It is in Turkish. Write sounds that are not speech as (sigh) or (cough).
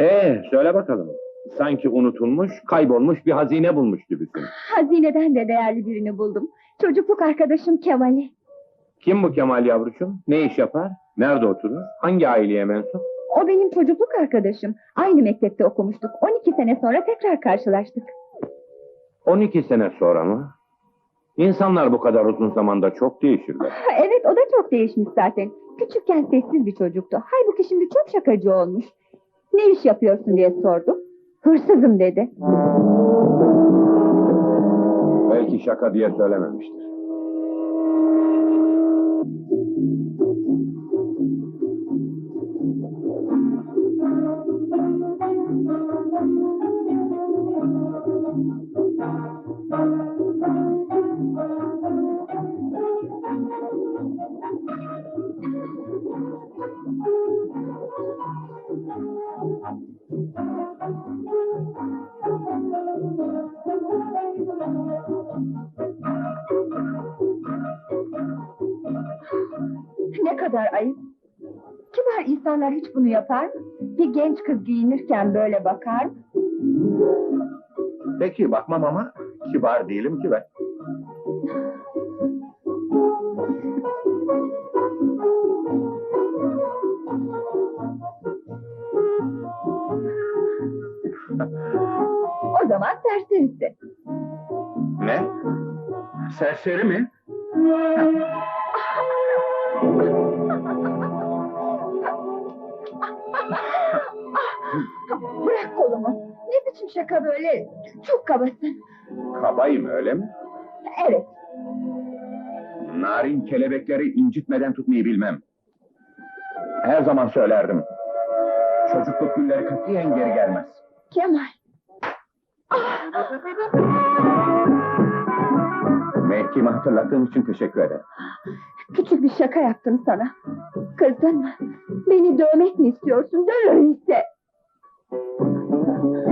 Ee, söyle bakalım. Sanki unutulmuş, kaybolmuş bir hazine bulmuş gibisin. Hazineden de değerli birini buldum. Çocukluk arkadaşım Kemal'i. Kim bu Kemal yavrucuğum? Ne iş yapar? Nerede oturur? Hangi aileye mensup? O benim çocukluk arkadaşım. Aynı mektepte okumuştuk. 12 sene sonra tekrar karşılaştık. 12 sene sonra mı? İnsanlar bu kadar uzun zamanda çok değişirler. (laughs) Evet o da çok değişmiş zaten. Küçükken sessiz bir çocuktu. Halbuki şimdi çok şakacı olmuş. Ne iş yapıyorsun diye sordum. Hırsızım dedi. Belki şaka diye söylememiştir. Ne kadar ayıp. Kibar insanlar hiç bunu yapar mı? Bir genç kız giyinirken böyle bakar mı? Peki bakmam ama kibar değilim ki ben. O zaman serserisi. Ne? Serseri mi? Bırak kolumu. Ne biçim şaka böyle? Çok kabasın. Kabayım öyle mi? Evet. Narin kelebekleri incitmeden tutmayı bilmem. Her zaman söylerdim. Çocukluk günleri katiyen geri gelmez. Kemal. Mevkimi hatırlattığın için teşekkür ederim. Küçük bir şaka yaptım sana. Kızdın mı? Beni dövmek mi istiyorsun? Döv öyleyse. Mm-hmm.